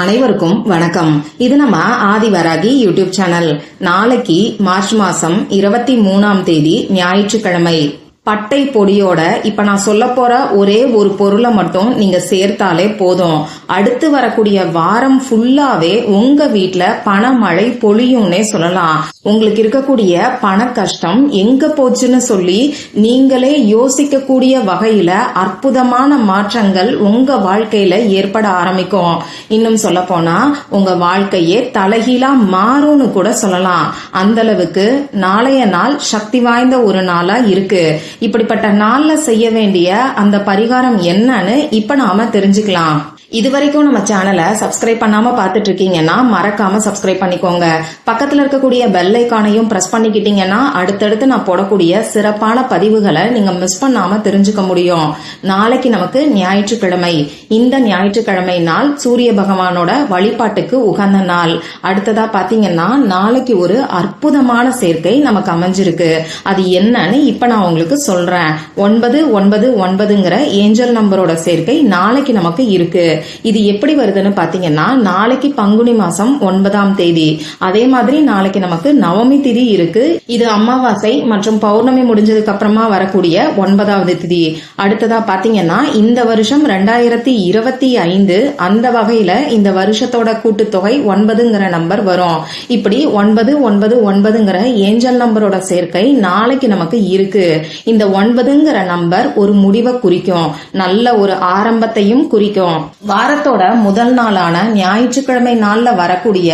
அனைவருக்கும் வணக்கம். இது நம்ம ஆதிவராகி யூடியூப் சேனல். நாளைக்கு மார்ச் மாசம் இருபத்தி மூணாம் தேதி ஞாயிற்றுக்கிழமை. பட்டை பொடியோட இப்ப நான் சொல்ல போற ஒரே ஒரு பொருளை மட்டும் நீங்க சேர்த்தாலே போதும். அடுத்து வரக்கூடிய வாரம் ஃபுல்லாவே உங்க வீட்டுல பணமழை பொழியும்னே சொல்லலாம். உங்களுக்கு இருக்கக்கூடிய பண கஷ்டம் எங்க போச்சுன்னு சொல்லி நீங்களே யோசிக்கக்கூடிய வகையில அற்புதமான மாற்றங்கள் உங்க வாழ்க்கையில ஏற்பட ஆரம்பிக்கும். இன்னும் சொல்ல போனா உங்க வாழ்க்கையே தலைகீழா மாறும்னு கூட சொல்லலாம். அந்த அளவுக்கு நாளைய நாள் சக்தி வாய்ந்த ஒரு நாளா இருக்கு. இப்படிப்பட்ட நாளில் செய்ய வேண்டிய அந்த பரிகாரம் என்னன்னு இப்ப நாம தெரிஞ்சுக்கலாம். இது வரைக்கும் நம்ம சேனலை சப்ஸ்கிரைப் பண்ணாம பார்த்துட்டு இருக்கீங்கன்னா மறக்காம சப்ஸ்கிரைப் பண்ணிக்கோங்க. பக்கத்துல இருக்கக்கூடிய பெல் ஐக்கானையும் பிரஸ் பண்ணிக்கிட்டீங்கன்னா அடுத்தடுத்து நான் போடக்கூடிய சிறப்பான பதிவுகளை நீங்க மிஸ் பண்ணாம தெரிஞ்சுக்க முடியும். நாளைக்கு நமக்கு ஞாயிற்றுக்கிழமை. இந்த ஞாயிற்றுக்கிழமை நாள் சூரிய பகவானோட வழிபாட்டுக்கு உகந்த நாள். அடுத்ததா பாத்தீங்கன்னா நாளைக்கு ஒரு அற்புதமான சேர்க்கை நமக்கு அமைஞ்சிருக்கு. அது என்னன்னு இப்ப நான் உங்களுக்கு சொல்றேன். ஒன்பது ஒன்பது ஒன்பதுங்கிற ஏஞ்சல் நம்பரோட சேர்க்கை நாளைக்கு நமக்கு இருக்கு. இது எப்படி வருதுன்னு பாத்தீங்கன்னா நாளைக்கு பங்குனி மாசம் ஒன்பதாம் தேதி. அதே மாதிரி நாளைக்கு நமக்கு நவமி திதி இருக்கு. இது அமாவாசை மற்றும் பௌர்ணமி முடிஞ்சதுக்கு அப்புறமா வரக்கூடிய ஒன்பதாவது திதி. அடுத்ததா பாத்தீங்கன்னா இந்த வருஷம் ரெண்டாயிரத்தி இருபத்தி ஐந்து அந்த வகையில இந்த வருஷத்தோட கூட்டுத்தொகை ஒன்பதுங்கிற நம்பர் வரும். இப்படி ஒன்பது ஒன்பது ஒன்பதுங்கிற ஏஞ்சல் நம்பரோட சேர்க்கை நாளைக்கு நமக்கு இருக்கு. இந்த ஒன்பதுங்கிற நம்பர் ஒரு முடிவை குறிக்கும். நல்ல ஒரு ஆரம்பத்தையும் குறிக்கும். வாரத்தோட முதல் நாளான ஞாயிற்றுக்கிழமை நாள்ல வரக்கூடிய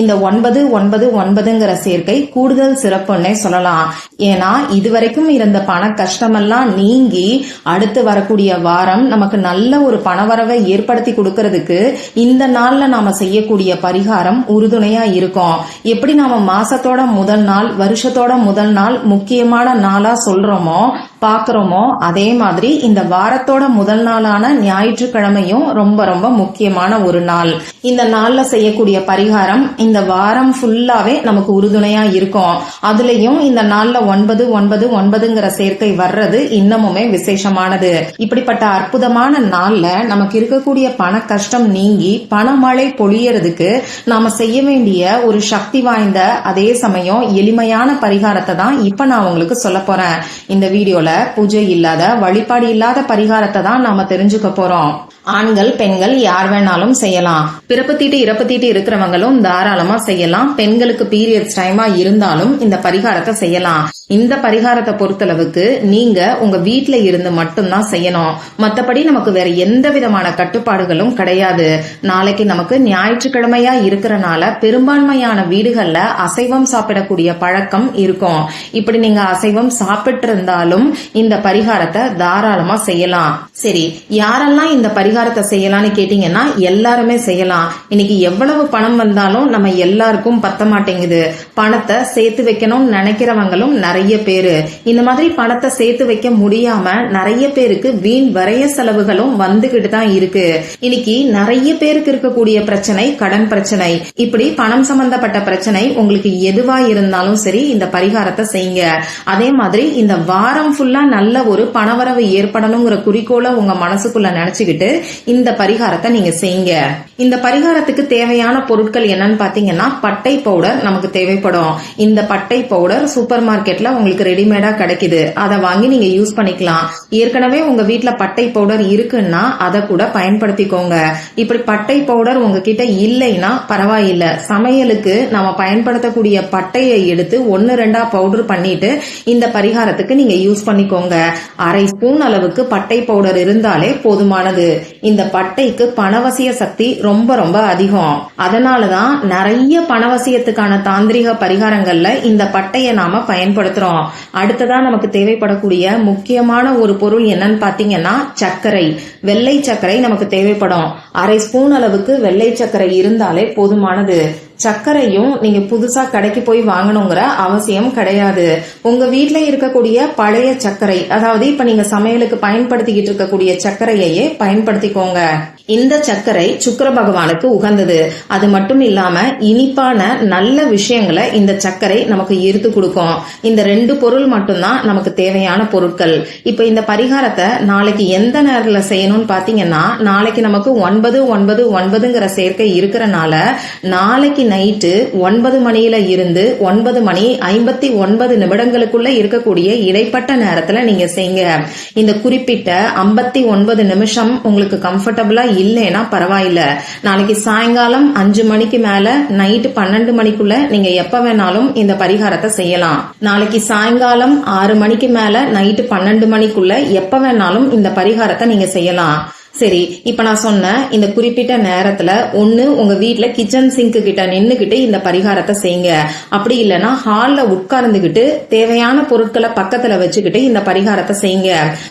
இந்த ஒன்பது ஒன்பது ஒன்பதுங்கிற சேர்க்கை கூடுதல் சிறப்புன்னே சொல்லலாம். ஏன்னா இதுவரைக்கும் இருந்த பண கஷ்டமெல்லாம் நீங்கி அடுத்து வரக்கூடிய வாரம் நமக்கு நல்ல ஒரு பணவரவை ஏற்படுத்தி கொடுக்கறதுக்கு இந்த நாள்ல நாம செய்யக்கூடிய பரிகாரம் உறுதுணையா இருக்கும். எப்படி நாம மாசத்தோட முதல் நாள் வருஷத்தோட முதல் நாள் முக்கியமான நாளா சொல்றோமோ பாக்குறோமோ அதே மாதிரி இந்த வாரத்தோட முதல் நாளான ஞாயிற்றுக்கிழமையும் ரொம்ப ரொம்ப முக்கியமான ஒரு நாள். இந்த நாள்ல செய்யக்கூடிய பரிகாரம் இந்த வாரம் ஃபுல்லாவே நமக்கு உறுதுணையா இருக்கும். அதுலயும் இந்த நாள்ல ஒன்பது ஒன்பது ஒன்பதுங்கிற சேர்க்கை வர்றது இன்னமுமே விசேஷமானது. இப்படிப்பட்ட அற்புதமான நாள்ல நமக்கு இருக்கக்கூடிய பண கஷ்டம் நீங்கி பணமழை பொழியறதுக்கு நாம செய்ய வேண்டிய ஒரு சக்தி வாய்ந்த அதே சமயம் எளிமையான பரிகாரத்தை தான் இப்ப நான் உங்களுக்கு சொல்ல போறேன். இந்த வீடியோல பூஜை இல்லாத வழிபாடு இல்லாத பரிகாரத்தை தான் நாம தெரிஞ்சுக்க போறோம். ஆண்கள் பெண் பெண்கள் யார் வேணாலும் செய்யலாம். பிறப்பு தீட்டு இறப்பு தீட்டு இருக்கிறவங்களும் தாராளமா செய்யலாம். பெண்களுக்கு பீரியட்ஸ் டைமா இருந்தாலும் இந்த பரிகாரத்தை செய்யலாம். இந்த பரிகாரத்தை பொறுத்தளவுக்கு நீங்க உங்க வீட்ல இருந்து மட்டும்தான் செய்யணும். மத்தபடி நமக்கு வேற எந்த விதமான கட்டுப்பாடுகளும் கிடையாது. நாளைக்கு நமக்கு ஞாயிற்றுக்கிழமையா இருக்கிறனால பெரும்பான்மையான வீடுகள்ல அசைவம் சாப்பிடக்கூடிய பழக்கம் இருக்கும். இப்படி நீங்க அசைவம் சாப்பிட்டு இருந்தாலும் இந்த பரிகாரத்தை தாராளமா செய்யலாம். சரி யாரெல்லாம் இந்த பரிகாரத்தை செய்ய செய்யலாம்னு கேட்டீங்கன்னா எல்லாருமே செய்யலாம். இன்னைக்கு எவ்வளவு பணம் வந்தாலும் நம்ம எல்லாருக்கும் பத்த மாட்டேங்குது. பணத்தை சேர்த்து வைக்கணும்னு நினைக்கிறவங்களும் நிறைய பேரு. இந்த மாதிரி பணத்தை சேர்த்து வைக்க முடியாம நிறைய பேருக்கு வீண் வரைய செலவுகளும் வந்துகிட்டு தான் இருக்கு. இன்னைக்கு நிறைய பேருக்கு இருக்கக்கூடிய பிரச்சனை கடன் பிரச்சனை. இப்படி பணம் சம்பந்தப்பட்ட பிரச்சனை உங்களுக்கு எதுவா இருந்தாலும் சரி இந்த பரிகாரத்தை செய்யுங்க. அதே மாதிரி இந்த வாரம் ஃபுல்லா நல்ல ஒரு பணவரவு ஏற்படணுங்கிற குறிக்கோளை உங்க மனசுக்குள்ள நினைச்சுக்கிட்டு இந்த பரிகாரத்தை நீங்க செய்யுங்க. இந்த பரிகாரத்துக்கு தேவையான பொருட்கள் என்னன்னு பாத்தீங்கன்னா பட்டை பவுடர் நமக்கு தேவைப்படும். இந்த பட்டை பவுடர் சூப்பர் மார்க்கெட்ல உங்களுக்கு ரெடிமேடா கிடைக்குது. அதை வாங்கி நீங்க யூஸ் பண்ணிக்கலாம். ஏற்கனவே உங்க வீட்டுல பட்டை பவுடர் இருக்குன்னா அதை கூட பயன்படுத்திக்கோங்க. இப்படி பட்டை பவுடர் உங்ககிட்ட இல்லைன்னா பரவாயில்ல. சமையலுக்கு நம்ம பயன்படுத்தக்கூடிய பட்டையை எடுத்து ஒன்னு ரெண்டா பவுடர் பண்ணிட்டு இந்த பரிகாரத்துக்கு நீங்க யூஸ் பண்ணிக்கோங்க. அரை ஸ்பூன் அளவுக்கு பட்டை பவுடர் இருந்தாலே போதுமானது. இந்த பட்டை பட்டைக்கு பணவசிய சக்தி ரொம்ப ரொம்ப அதிகம். அதனாலதான் நிறைய பணவசியத்துக்கான தாந்திரிக பரிகாரங்கள்ல இந்த பட்டையை நாம பயன்படுத்துறோம். அடுத்ததா நமக்கு தேவைப்படக்கூடிய முக்கியமான ஒரு பொருள் என்னன்னு பாத்தீங்கன்னா சர்க்கரை. வெள்ளை சர்க்கரை நமக்கு தேவைப்படும். அரை ஸ்பூன் அளவுக்கு வெள்ளை சர்க்கரை இருந்தாலே போதுமானது. சர்க்கரையும் நீங்க புதுசா கடைக்கு போய் வாங்கணுங்கிற அவசியம் கிடையாது. உங்க வீட்டில் இருக்கக்கூடிய பழைய சர்க்கரை அதாவது இப்ப நீங்க சமையலுக்கு பயன்படுத்திக்கிட்டு இருக்கக்கூடிய சர்க்கரையையே பயன்படுத்திக்கோங்க. இந்த சர்க்கரை சுக்கர பகவானுக்கு உகந்தது. அது மட்டும் இல்லாம இனிப்பான நல்ல விஷயங்களை இந்த சர்க்கரை நமக்கு ஈர்த்து கொடுக்கும். இந்த ரெண்டு பொருள் மட்டும்தான் நமக்கு தேவையான பொருட்கள். இப்ப இந்த பரிகாரத்தை நாளைக்கு எந்த நேரத்துல செய்யணும்னு பாத்தீங்கன்னா நாளைக்கு நமக்கு ஒன்பது ஒன்பது ஒன்பதுங்கிற சேர்க்கை இருக்கிறனால நாளைக்கு நைட்டு ஒன்பது மணியில இருந்து ஒன்பது மணி ஐம்பத்தி ஒன்பது நிமிடங்களுக்குள்ள இருக்கக்கூடிய இடைப்பட்ட நேரத்துல நீங்க செய்யுங்க இந்த குறிப்பிட்ட ஐம்பத்தி ஒன்பது நிமிஷம் உங்களுக்கு கம்ஃபர்டபுளா இல்லைன்னா பரவாயில்ல. நாளைக்கு சாயங்காலம் அஞ்சு மணிக்கு மேல நைட்டு பன்னெண்டு மணிக்குள்ள நீங்க எப்ப வேணாலும் இந்த பரிகாரத்தை செய்யலாம். நாளைக்கு சாயங்காலம் ஆறு மணிக்கு மேல நைட்டு பன்னெண்டு மணிக்குள்ள எப்ப வேணாலும் இந்த பரிகாரத்தை நீங்க செய்யலாம். சரி இப்ப நான் சொன்ன இந்த குறிப்பிட்ட நேரத்துல ஒண்ணு உங்க வீட்டில் கிச்சன் சிங்க் கிட்ட நின்னுகிட்டு இந்த பரிகாரத்தை செய்யுங்க. அப்படி இல்லைன்னா ஹால்ல உட்கார்ந்துகிட்டு தேவையான பொருட்களை பக்கத்துல வச்சுக்கிட்டு இந்த பரிகாரத்தை செய்யுங்க.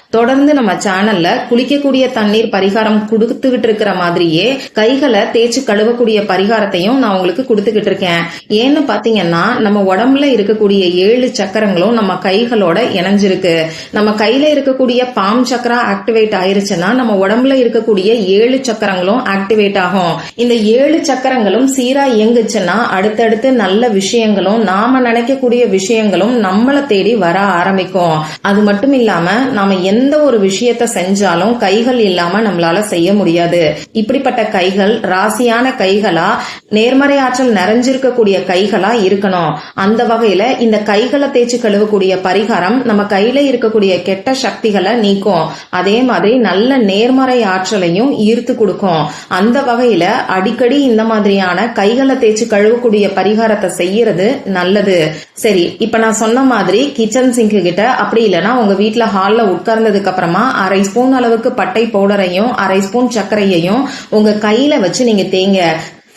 தொடர்ந்து நம்ம சேனல்ல குளிக்கக்கூடிய தண்ணீர் பரிகாரம் கொடுத்துக்கிட்டு இருக்கிற மாதிரியே கைகளை தேய்ச்சி கழுவக்கூடிய பரிகாரத்தையும் நான் உங்களுக்கு கொடுத்துக்கிட்டு இருக்கேன். ஏன்னு பாத்தீங்கன்னா நம்ம உடம்புல இருக்கக்கூடிய ஏழு சக்கரங்களும் நம்ம கைகளோட இணைஞ்சிருக்கு. நம்ம கையில இருக்கக்கூடிய பாம் சக்கரா ஆக்டிவேட் ஆயிருச்சுன்னா நம்ம உடம்புல இருக்கக்கூடிய ஏழு சக்கரங்களும் ஆக்டிவேட் ஆகும். இந்த ஏழு சக்கரங்களும் சீரா இயங்குச்சுன்னா அடுத்தடுத்து நல்ல விஷயங்களும் நாம நினைக்கக்கூடிய விஷயங்களும் நம்மளை தேடி வர ஆரம்பிக்கும். அது மட்டும் இல்லாம நாம எந்த ஒரு விஷயத்த செஞ்சாலும் கைகள் இல்லாம நம்மளால செய்ய முடியாது. இப்படிப்பட்ட கைகள் ராசியான கைகளா நேர்மறை ஆற்றல் நிறைஞ்சிருக்கக்கூடிய கைகளா இருக்கணும். அந்த வகையில இந்த கைகளை தேய்ச்சி கழுவக்கூடிய பரிகாரம் நம்ம கையில இருக்கக்கூடிய கெட்ட சக்திகளை நீக்கும். அதே மாதிரி நல்ல நேர்மறை ஆற்றலையும் ஈர்த்து கொடுக்கும். அந்த வகையில அடிக்கடி இந்த மாதிரியான கைகளை தேய்ச்சி கழுவக்கூடிய பரிகாரத்தை செய்யறது நல்லது. சரி இப்ப நான் சொன்ன மாதிரி கிச்சன் சிங்க் கிட்ட அப்படி இல்லைன்னா உங்க வீட்டுல ஹால்ல உட்கார்ந்ததுக்கு அப்புறமா அரை ஸ்பூன் அளவுக்கு பட்டை பவுடரையும் அரை ஸ்பூன் சர்க்கரையையும் உங்க கையில வச்சு நீங்க தேங்க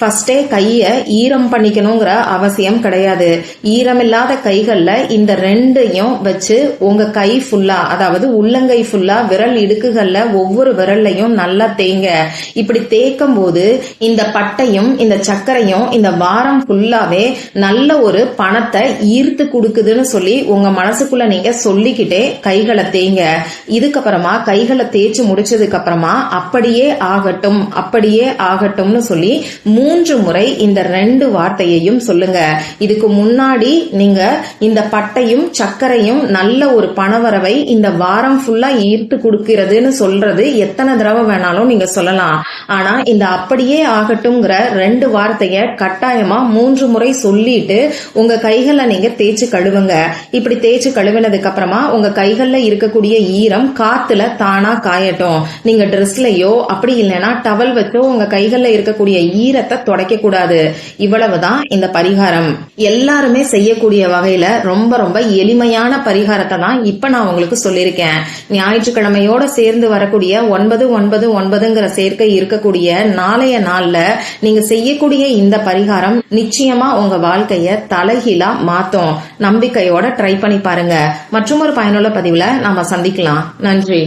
ஃபர்ஸ்டே கையை ஈரம் பண்ணிக்கணுங்கிற அவசியம் கிடையாது. ஈரமில்லாத கைகளில் இந்த ரெண்டையும் வச்சு உங்க கை ஃபுல்லா அதாவது உள்ளங்கை ஃபுல்லா விரல் இடுக்குகளில் ஒவ்வொரு விரல்லையும் நல்லா தேங்க இப்படி தேய்க்கும் போது இந்த பட்டையும் இந்த சர்க்கரையும் இந்த வாரம் ஃபுல்லாவே நல்ல ஒரு பணத்தை ஈர்த்து கொடுக்குதுன்னு சொல்லி உங்க மனசுக்குள்ள நீங்க சொல்லிக்கிட்டே கைகளை தேங்க இதுக்கப்புறமா கைகளை தேய்ச்சி முடிச்சதுக்கு அப்புறமா அப்படியே ஆகட்டும் அப்படியே ஆகட்டும்னு சொல்லி மூன்று முறை இந்த ரெண்டு வார்த்தையையும் சொல்லுங்க. இதுக்கு முன்னாடி நீங்க இந்த பட்டையும் சர்க்கரையும் நல்ல ஒரு பணவரவை இந்த வாரம் ஃபுல்லா ஈர்த்து கொடுக்கிறதுன்னு சொல்றது எத்தனை தடவை வேணாலும் நீங்க சொல்லலாம். ஆனா இந்த அப்படியே ஆகட்டும்ங்கிற ரெண்டு வார்த்தைய கட்டாயமா மூன்று முறை சொல்லிட்டு உங்க கைகளை நீங்க தேய்ச்சி கழுவுங்க. இப்படி தேய்ச்சி கழுவினதுக்கு அப்புறமா உங்க கைகள்ல இருக்கக்கூடிய ஈரம் காத்துல தானா காயட்டும். நீங்க ட்ரெஸ்லயோ அப்படி இல்லைன்னா டவல் வச்சோ உங்க கைகள்ல இருக்கக்கூடிய ஈரத்தை துடைக்க கூடாது இவ்வளவுதான் இந்த பரிகாரம். எல்லாருமே செய்யக்கூடிய வகையில ரொம்ப ரொம்ப எளிமையான பரிகாரத்தை தான் இப்ப நான் உங்களுக்கு சொல்லியிருக்கேன். ஞாயிற்றுக்கிழமையோட சேர்ந்து வரக்கூடிய ஒன்பது ஒன்பது ஒன்பதுங்கிற சேர்க்கை இருக்கக்கூடிய நாளைய நாள்ல நீங்க செய்யக்கூடிய இந்த பரிகாரம் நிச்சயமா உங்க வாழ்க்கைய தலைகீழா மாத்தும். நம்பிக்கையோட ட்ரை பண்ணி பாருங்க. மற்றும் ஒரு பயனுள்ள பதிவுல நாம சந்திக்கலாம். நன்றி.